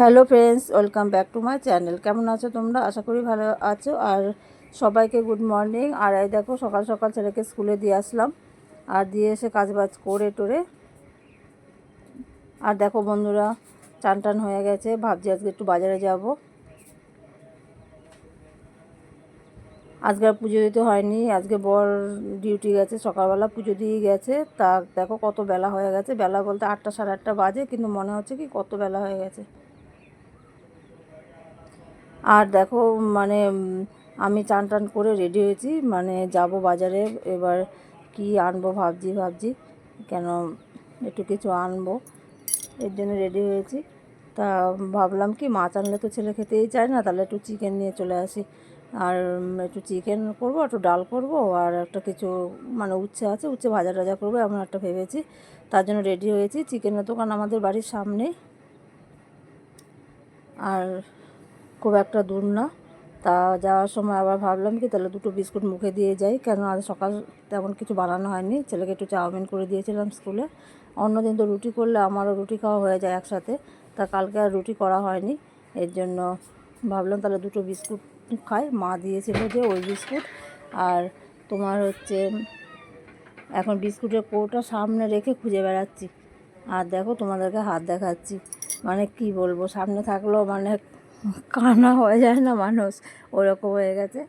Hello friends, welcome back to my channel. কেমন আছো তোমরা? আশা করি ভালো আছো। আর সবাইকে গুড মর্নিং। আর এই দেখো, সকাল সকাল ছেলেকে স্কুলে দিয়ে আসলাম। আর দিয়ে এসে কাজবাজ করে টোরে। আর দেখো বন্ধুরা, চান টান হয়ে গেছে। ভাবছি আজকে একটু বাজারে যাব। আজকে আর পুজো দিতে হয়নি। আজকে বর ডিউটি গেছে, সকালবেলা পুজো দিয়ে গেছে। তা দেখো কত বেলা হয়ে গেছে। বেলা বলতে আটটা সাড়ে আটটা বাজে, কিন্তু মনে হচ্ছে কি কত বেলা হয়ে গেছে। আর দেখো মানে আমি চান টান করে রেডি হয়েছি। মানে যাব বাজারে, এবার কি আনব ভাবছি ভাবছি, কেন একটু কিছু আনব। এর জন্য রেডি হয়েছি। তা ভাবলাম কি, মাছ আনলে তো ছেলে খেতেই চায় না, তাহলে একটু চিকেন নিয়ে চলে আসি। আর একটু চিকেন করব, একটু ডাল করব, আর একটা কিছু মানে উচ্ছে আছে, উচ্ছে ভাজা টাজা করব, এমন একটা ভেবেছি। তার জন্য রেডি হয়েছি। চিকেনের দোকান আমাদের বাড়ির সামনে। আর খুব একটা দূর না। তা যাওয়ার সময় আবার ভাবলাম কি, তাহলে দুটো বিস্কুট মুখে দিয়ে যাই। কেন আজ সকাল তেমন কিছু বানানো হয়নি। ছেলেকে একটু চাউমিন করে দিয়েছিলাম স্কুলে। অন্যদিন তো রুটি করলে আমারও রুটি খাওয়া হয়ে যায় একসাথে। তা কালকে আর রুটি করা হয়নি। এর জন্য ভাবলাম তাহলে দুটো বিস্কুট খাই। মা দিয়েছিল যে ওই বিস্কুট। আর তোমার হচ্ছে, এখন বিস্কুটের কৌটা সামনে রেখে খুঁজে বেড়াচ্ছি। আর দেখো তোমাদেরকে হাত দেখাচ্ছি। মানে কি বলব, সামনে থাকলেও মানে কানা হয়ে যায় না মানুষ, ওরকম হয়ে গেছে।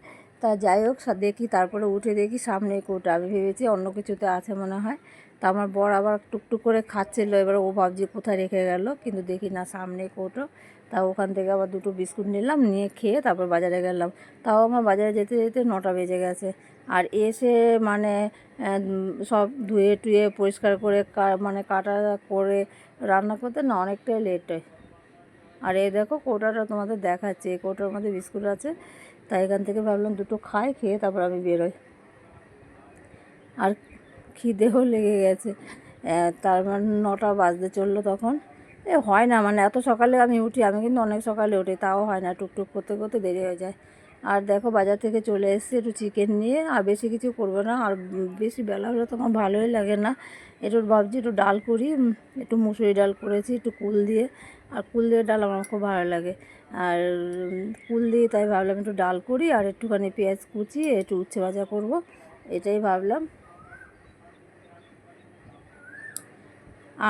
তা যাই হোক দেখি, তারপরে উঠে দেখি সামনে কৌটা। আমি ভেবেছি অন্য কিছুতে আছে মনে হয়। তা আমার বর আবার টুকটুক করে খাচ্ছিলো, এবার ও ভাবছি কোথায় রেখে গেল, কিন্তু দেখি না সামনে কৌটো। তা ওখান থেকে আবার দুটো বিস্কুট নিলাম, নিয়ে খেয়ে তারপর বাজারে গেলাম। তাও আমার বাজারে যেতে যেতে নটা বেজে গেছে। আর এসে মানে সব ধুয়ে টুয়ে পরিষ্কার করে মানে কাটা করে রান্না করতে না অনেকটাই লেট হয়। আর এই দেখো কৌটাটা তোমাদের দেখাচ্ছে, এই কৌটার মধ্যে বিস্কুট আছে। তাই এখান থেকে ভাবলাম দুটো খাই, খেয়ে তারপর আমি বেরোই। আর খিদেও লেগে গেছে। তার মানে নটা বাজতে চলল তখন। এ, হয় না মানে এত সকালে আমি উঠি, আমি কিন্তু অনেক সকালে উঠি, তাও হয় না, টুকটুক করতে করতে দেরি হয়ে যায়। আর দেখো বাজার থেকে চলে এসেছি একটু চিকেন নিয়ে, আর বেশি কিছু করব না, আর বেশি বেলা হলে তো আমার ভালোই লাগে না। একটু ভাবছি একটু ডাল করি একটু মুসুরি ডাল করেছি, একটু কুল দিয়ে আর কুল দিয়ে ডাল আমার খুব ভালো লাগে। আর কুল দিয়ে তাই ভাবলাম একটু ডাল করি আর একটুখানি পেঁয়াজ কুচিয়ে একটু উচ্ছে ভাজা করব। এটাই ভাবলাম।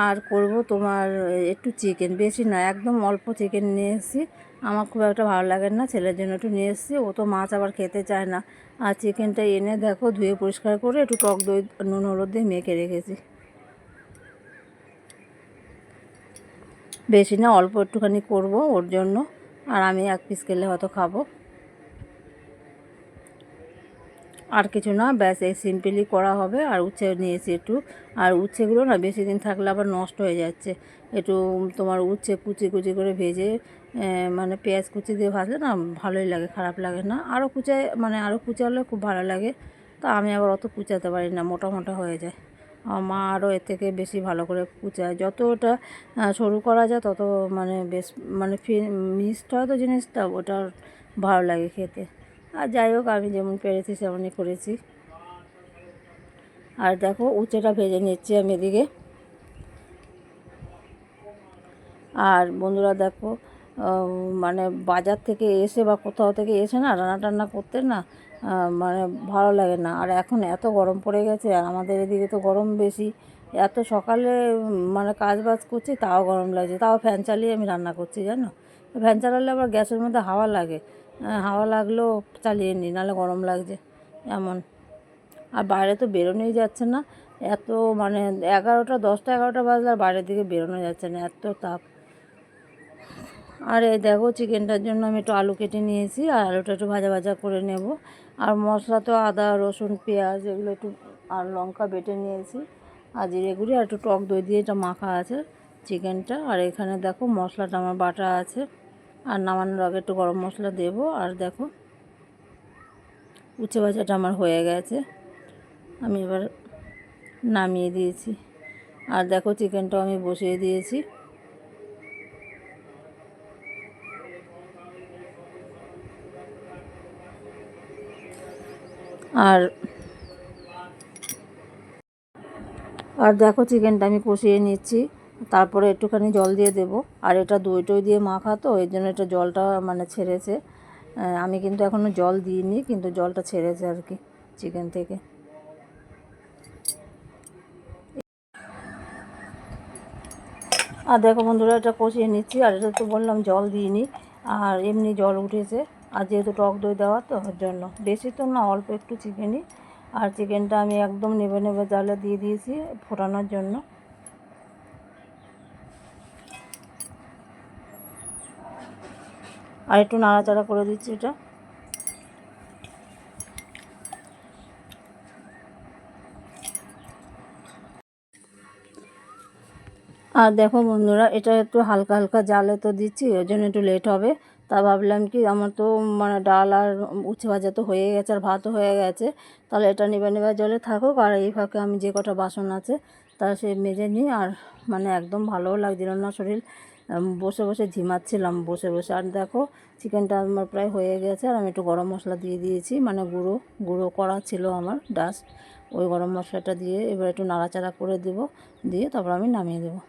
আর করব তোমার একটু চিকেন বেশি না, একদম অল্প চিকেন নিয়ে এসেছি। আমার খুব একটা ভালো লাগে না, ছেলের জন্য একটু নিয়ে এসেছি। ও তো মাছ আবার খেতে চায় না। আর চিকেনটা এনে দেখো ধুয়ে পরিষ্কার করে একটু টক দই, নুন হলুদ দিয়ে মেখে রেখেছি। বেশি না, অল্প একটুখানি করব ওর জন্য। আর আমি এক পিস খেলে হয়তো খাব। আর কিছু না, ব্যাস, এই সিম্পলি করা হবে। আর উচ্ছে নিয়েছি একটু। আর উচ্ছেগুলো না, বেশি দিন থাকলে আবার নষ্ট হয়ে যাচ্ছে। একটু তোমার উচ্ছে কুচি কুচি করে ভেজে মানে পেঁয়াজ কুচি দিয়ে ভাজলে না ভালোই লাগে, খারাপ লাগে না। আরও কুচায় মানে আরও কুচালে খুব ভালো লাগে। তা আমি আবার অত কুচাতে পারি না, মোটা মোটা হয়ে যায়। মা আরও এর থেকে বেশি ভালো করে কুচায় যত ওটা সরু করা যায় তত মানে বেশ মানে মিক্সড হয় তো জিনিসটা, ওটা ভালো লাগে খেতে। আর যাই হোক, আমি যেমন পেরেছি সেমনই করেছি। আর দেখো, উচ্ছেটা ভেজে নিচ্ছি আমি এদিকে। আর বন্ধুরা দেখো মানে বাজার থেকে এসে বা কোথাও থেকে এসে না, রান্না টান্না করতে না মানে ভালো লাগে না। আর এখন এত গরম পড়ে গেছে, আর আমাদের এদিকে তো গরম বেশি। এত সকালে মানে কাজ বাজ করছি, তাও গরম লাগছে। তাও ফ্যান চালিয়ে আমি রান্না করছি, জানো? ফ্যান চালালে আবার গ্যাসের মধ্যে হাওয়া লাগে। হাওয়া লাগলেও চালিয়ে নিই নাহলে গরম লাগছে, এমন। আর বাইরে তো বেরোনোই যাচ্ছে না। এত মানে এগারোটা, দশটা, এগারোটা বাজলে আর বাইরের দিকে বেরোনো যাচ্ছে না, এত তাপ। আর এই দেখো চিকেনটার জন্য আমি একটু আলু কেটে নিয়েছি, আর আলুটা একটু ভাজা ভাজা করে নেব। আর মশলা তো আদা, রসুন, পেঁয়াজ এগুলো একটু আর লঙ্কা বেটে নিয়েছি। আর জিরে গুঁড়ি আর একটু টক দই দিয়ে এটা মাখা আছে চিকেনটা। আর এখানে দেখো মশলাটা আমার বাটা আছে। আর নামানোর আগে একটু গরম মশলা দেব। আর দেখো উচ্ছে ভাজাটা আমার হয়ে গেছে। আমি এবার নামিয়ে দিয়েছি। আর দেখো চিকেনটাও আমি বসিয়ে দিয়েছি। আর আর দেখো চিকেনটা আমি কষিয়ে নিচ্ছি। তারপরে একটুখানি জল দিয়ে দেবো। আর এটা দই টই দিয়ে মাখা তো, এর জন্য এটা জলটা মানে ছেড়েছে। আমি কিন্তু এখনও জল দিইনি, কিন্তু জলটা ছেড়েছে আর কি চিকেন থেকে। আর দেখো বন্ধুরা, এটা কষিয়ে নিচ্ছি। আর এটা তো বললাম জল দিইনি, আর এমনি জল উঠেছে। আর যেহেতু টক দই দেওয়া তো জন্য। বেশি তো না, অল্প একটু চিকেনই। আর চিকেনটা আমি একদম নেবে নেবে জালে দিয়ে দিয়েছি ফোটানোর জন্য। আর একটু নাড়াচাড়া করে দিচ্ছি এটা। আর দেখো বন্ধুরা, এটা একটু হালকা হালকা জালে তো দিচ্ছি, ওই জন্য একটু লেট হবে। তা ভাবলাম কি, আমার তো মানে ডাল আর উচ্ছে ভাজা তো হয়ে গেছে আর ভাতও হয়ে গেছে। তাহলে এটা নেবে নেবে জলে থাকুক আর এই ফাঁকে আমি যে কটা বাসন আছে তা সে মেজে নিই আর মানে একদম ভালোও লাগছিল না শরীর। বসে বসে ঝিমাচ্ছিলাম, বসে বসে। আর দেখো, চিকেনটা আমার প্রায় হয়ে গেছে আর আমি একটু গরম মশলা দিয়ে দিয়েছি মানে গুঁড়ো গুঁড়ো করা ছিল আমার ডাস্ট ওই গরম মশলাটা দিয়ে এবার একটু নাড়াচাড়া করে দেবো, দিয়ে তারপর আমি নামিয়ে দেবো।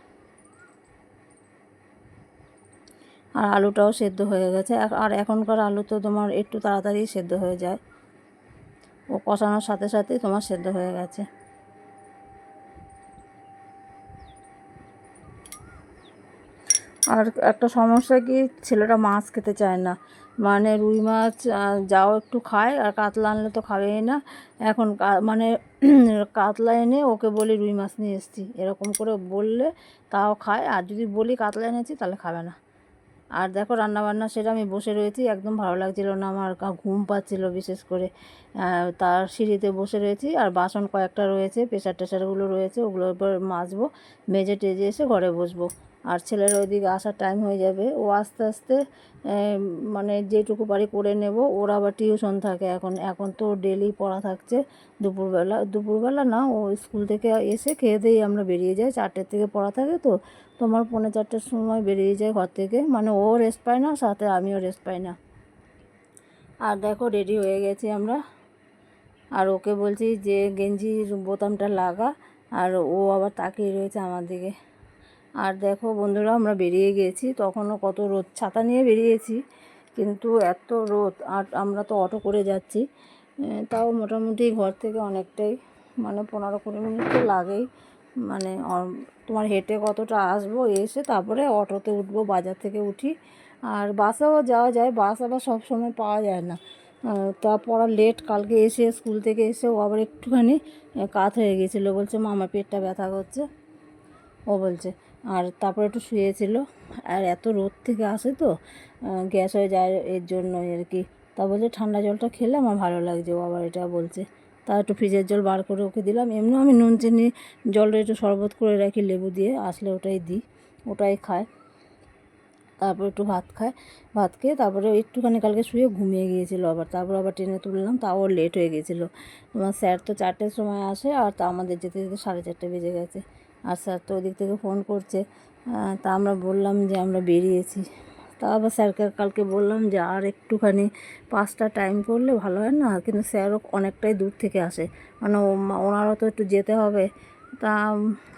আর আলুটাও সেদ্ধ হয়ে গেছে। আর এখনকার আলু তো তোমার একটু তাড়াতাড়ি সেদ্ধ হয়ে যায়। ও কষানোর সাথে সাথেই তোমার সেদ্ধ হয়ে গেছে। আর একটা সমস্যা কি, ছেলেটা মাছ খেতে চায় না। মানে রুই মাছ যাও একটু খায়, আর কাতলা আনলে তো খাবেই না। এখন মানে কাতলা এনে ওকে বলি রুই মাছ নিয়ে এসেছি। এরকম করে বললে তাও খায়, আর যদি বলি কাতলা এনেছি তাহলে খাবে না। আর দেখো রান্না বান্না সেটা আমি বসে রয়েছি, একদম ভালো লাগছিল না, আমার ঘুম পাচ্ছিল বিশেষ করে। তার সিঁড়িতে বসে রয়েছি আর বাসন কয়েকটা রয়েছে প্রেশার টেশারগুলো রয়েছে ওগুলোর উপর মাজবো, মেজে টেজে এসে ঘরে বসবো। আর ছেলের ওইদিকে আসার টাইম হয়ে যাবে। ও আস্তে আস্তে মানে যেটুকু পারি করে নেব। ওর আবার টিউশন থাকে এখন। এখন তো ডেলি পড়া থাকছে দুপুরবেলা। দুপুরবেলা না, ও স্কুল থেকে এসে খেয়ে দিয়েই আমরা বেরিয়ে যাই। চারটের থেকে পড়া থাকে তো। তোমার পৌনে চারটের সময় বেরিয়ে যায় ঘর থেকে। মানে ও রেস্ট পায় না, সাথে আমিও রেস্ট পাই না। আর দেখো রেডি হয়ে গেছি আমরা। আর ওকে বলছি যে, গেঞ্জির বোতামটা লাগা। আর ও আবার তাকিয়ে রয়েছে আমার দিকে। আর দেখো বন্ধুরা আমরা বেরিয়ে গিয়েছি তখনও কত রোদ ছাতা নিয়ে বেরিয়েছি কিন্তু এত রোদ। আর আমরা তো অটো করে যাচ্ছি। তাও মোটামুটি ঘর থেকে অনেকটাই মানে পনেরো কুড়ি মিনিট তো লাগেই। মানে তোমার হেঁটে কতটা আসব এসে তারপরে অটোতে উঠবো বাজার থেকে উঠি। আর বাসেও যাওয়া যায় বাস আবার সব সময় পাওয়া যায় না। আহ, তা পড়া লেট কালকে এসে স্কুল থেকে এসে ও আবার একটুখানি কাত হয়ে গেছিল। বলছে মা আমার পেটটা ব্যথা করছে? ও বলছে আর তারপরে একটু শুয়েছিল। আর এত রোদ থেকে আসে তো গ্যাস হয়ে যায় এর জন্য আর কি। তা বলছে ঠান্ডা জলটা খেলে আমার ভালো লাগছে, ও আবার এটা বলছে। তা একটু ফ্রিজের জল বার করে ওকে দিলাম। এমনিও আমি নুন, চিনি, জলটা একটু শরবত করে রাখি, লেবু দিয়ে, আসলে ওটাই দিই, ওটাই খায়। তারপর একটু ভাত খায়, ভাত খেয়ে তারপরে একটুখানি কালকে শুয়ে ঘুমিয়ে গিয়েছিল আবার। তারপর আবার ট্রেনে তুললাম, তাও লেট হয়ে গিয়েছিল। তোমার স্যার তো চারটের সময় আসে, আর তা আমাদের যেতে যেতে সাড়ে চারটে বেজে গেছে। আর স্যার তো ওদিক থেকে ফোন করছে। তা আমরা বললাম যে আমরা বেরিয়েছি। তা আবার স্যারকে কালকে বললাম যে আর একটুখানি পাঁচটা টাইম করলে ভালো হয় না? কিন্তু স্যারও অনেকটাই দূর থেকে আসে। মানে ওনারও তো একটু যেতে হবে। তা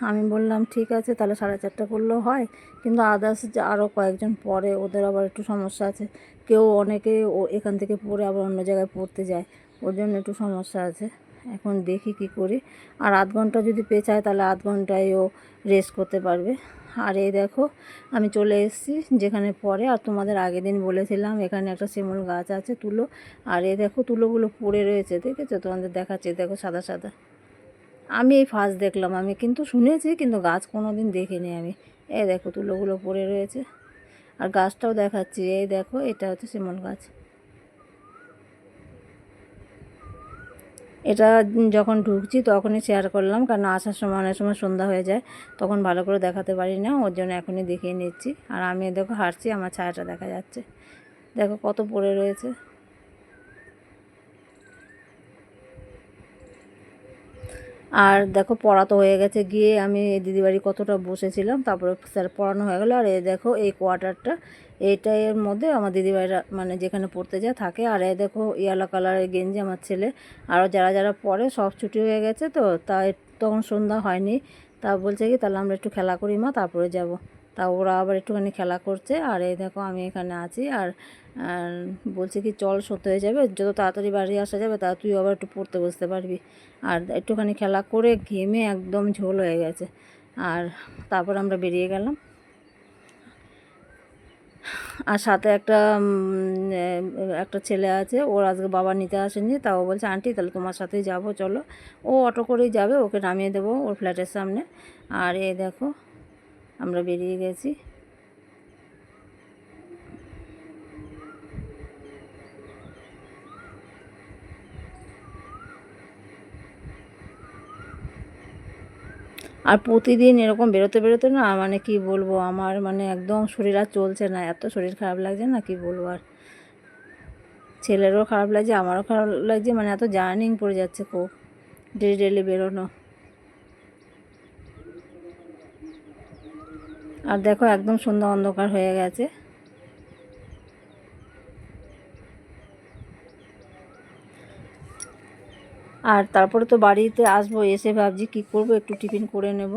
আমি বললাম, ঠিক আছে, তাহলে সাড়ে চারটা করলেও হয়। কিন্তু আদার্স যে আরও কয়েকজন পরে, ওদের আবার একটু সমস্যা আছে। কেউ অনেকে ও এখান থেকে পড়ে আবার অন্য জায়গায় পড়তে যায়। ওর জন্য একটু সমস্যা আছে। এখন দেখি কি করি। আর আধ ঘণ্টা যদি পেঁচায় তাহলে আধ ঘন্টায় ও রেস্ট করতে পারবে। আর এই দেখো, আমি চলে এসেছি যেখানে পরে। আর তোমাদের আগের দিন বলেছিলাম, এখানে একটা শিমুল গাছ আছে, তুলো। আর এই দেখো, তুলোগুলো পড়ে রয়েছে, দেখেছ? তোমাদের দেখাচ্ছে দেখো সাদা সাদা। আমি এই ফার্স্ট দেখলাম, আমি কিন্তু শুনেছি, কিন্তু গাছ কোনো দিন দেখিনি আমি। এই দেখো, তুলোগুলো পড়ে রয়েছে। আর গাছটাও দেখাচ্ছি, এই দেখো, এটা হচ্ছে শিমল গাছ। এটা যখন ঢুকছি তখনই শেয়ার করলাম, কারণ আসার সময় অনেক সময় সন্ধ্যা হয়ে যায়, তখন ভালো করে দেখাতে পারি না, ওর জন্য এখনই দেখিয়ে নিচ্ছি। আর আমি দেখো হাঁটছি, আমার ছায়াটা দেখা যাচ্ছে। দেখো কত পড়ে রয়েছে। আর দেখো পড়া তো হয়ে গেছে, গিয়ে আমি দিদিবাড়ি কতটা বসেছিলাম, তারপরে স্যার পড়ানো হয়ে গেলো। আর এই দেখো এই কোয়ার্টারটা এইটা এর মধ্যে আমার দিদিবাড়িরা মানে যেখানে পড়তে যায় থাকে। আর এই দেখো ইয়ালো কালারের গেঞ্জি আমার ছেলে। আরও যারা যারা পড়ে, সব ছুটি হয়ে গেছে তো, তাই তখন সন্ধ্যা হয়নি। তা বলছে কি, তাহলে আমরা একটু খেলা করি মা, তারপরে যাব। তা ওরা আবার একটুখানি খেলা করছে। আর এই দেখো আমি এখানে আছি আর বলছে কি, চল সত্য হয়ে যাবে। যত তাড়াতাড়ি বাড়ি আসা যাবে, তা তুই আবার একটু পড়তে বসতে পারবি। আর একটুখানি খেলা করে ঘেমে একদম ঝোল হয়ে গেছে। আর তারপর আমরা বেরিয়ে গেলাম। আর সাথে একটা একটা ছেলে আছে, ওর আজকে বাবা নিতে আসেনি। তাও বলছে, আন্টি, তাহলে তোমার সাথেই যাব, চলো। ও অটো করেই যাবে, ওকে নামিয়ে দেবো ওর ফ্ল্যাটের সামনে। আর এই দেখো আমরা বেরিয়ে গেছি। আর প্রতিদিন এরকম বেরোতে বেরোতে না মানে কি বলব, আমার মানে একদম শরীর আর চলছে না, এত শরীর খারাপ লাগছে না, কি বলব আর। ছেলেরও খারাপ লাগছে, আমারও খারাপ লাগছে মানে এত জার্নিং পড়ে যাচ্ছে খুব ডেলি ডেলি বেরোনো। আর দেখো একদম সন্ধ্যা অন্ধকার হয়ে গেছে। আর তারপরে তো বাড়িতে আসব, এসে ভাবছি কী করব, একটু টিফিন করে নেব।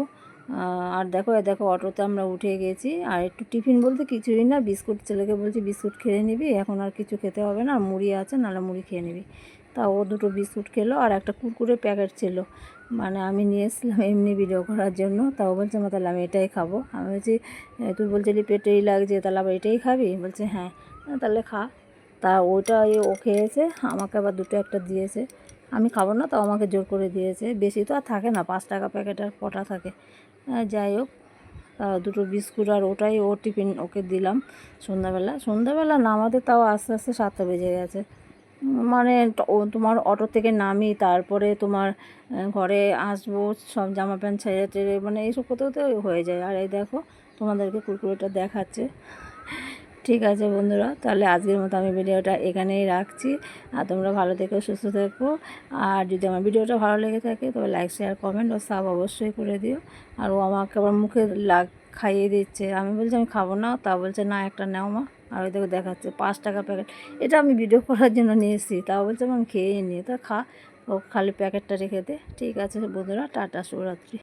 আর দেখো দেখো, অটোতে আমরা উঠে গেছি। আর একটু টিফিন বলতে কিছুই না, বিস্কুট ছেলেকে বলছি, বিস্কুট খেয়ে নিবি, এখন আর কিছু খেতে হবে না আর মুড়ি আছে, নাহলে মুড়ি খেয়ে নিবি। তা ও দুটো বিস্কুট খেলো আর একটা কুরকুরে প্যাকেট ছিল। মানে আমি নিয়ে এসেছিলাম এমনি ভিডিও করার জন্য। তাও বলছে মা তাহলে আমি এটাই খাব। আমি বলছি "এ, তুই বলছিলি পেটেই লাগছে তাহলে আবার এটাই খাবি? বলছে হ্যাঁ। তাহলে খা। তা ওটা ও খেয়েছে আমাকে আবার দুটো একটা দিয়েছে। আমি খাব না তাও আমাকে জোর করে দিয়েছে। বেশি তো আর থাকে না পাঁচ টাকা প্যাকেট আর কটা থাকে। যাই হোক তা দুটো বিস্কুট আর ওটাই ও টিফিন ওকে দিলাম সন্ধ্যাবেলা। সন্ধ্যাবেলা না আমাদের তাও আস্তে আস্তে সাতটা বেজে গেছে। মানে তোমার অটো থেকে নামি, তারপরে তোমার ঘরে আসব, সব জামা প্যান্ট ছেড়ে টেড়ে মানে এইসব করতেও তো হয়ে যায়। আর এই দেখো, তোমাদেরকে কুরকুরেটা দেখাচ্ছে। ঠিক আছে বন্ধুরা, তাহলে আজকের মতো আমি ভিডিওটা এখানেই রাখছি। আর তোমরা ভালো থেকো, সুস্থ থেকো। আর যদি আমার ভিডিওটা ভালো লেগে থাকে, তবে লাইক শেয়ার কমেন্ট ও সাব অবশ্যই করে দিও। আর ও আমাকে আবার মুখে লাগ খাইয়ে দিচ্ছে। আমি বলছি, আমি খাব না। তা বলছে, না, একটা নেও মা। আর ওই দেখো দেখাচ্ছে পাঁচ টাকা প্যাকেট এটা আমি ভিডিও করার জন্য নিয়েছি, তাও বলছে আমি খেয়ে নিয়ে তা খা, ও খালি প্যাকেটটা রেখে দে। ঠিক আছে বন্ধুরা, টাটা, শুভরাত্রি।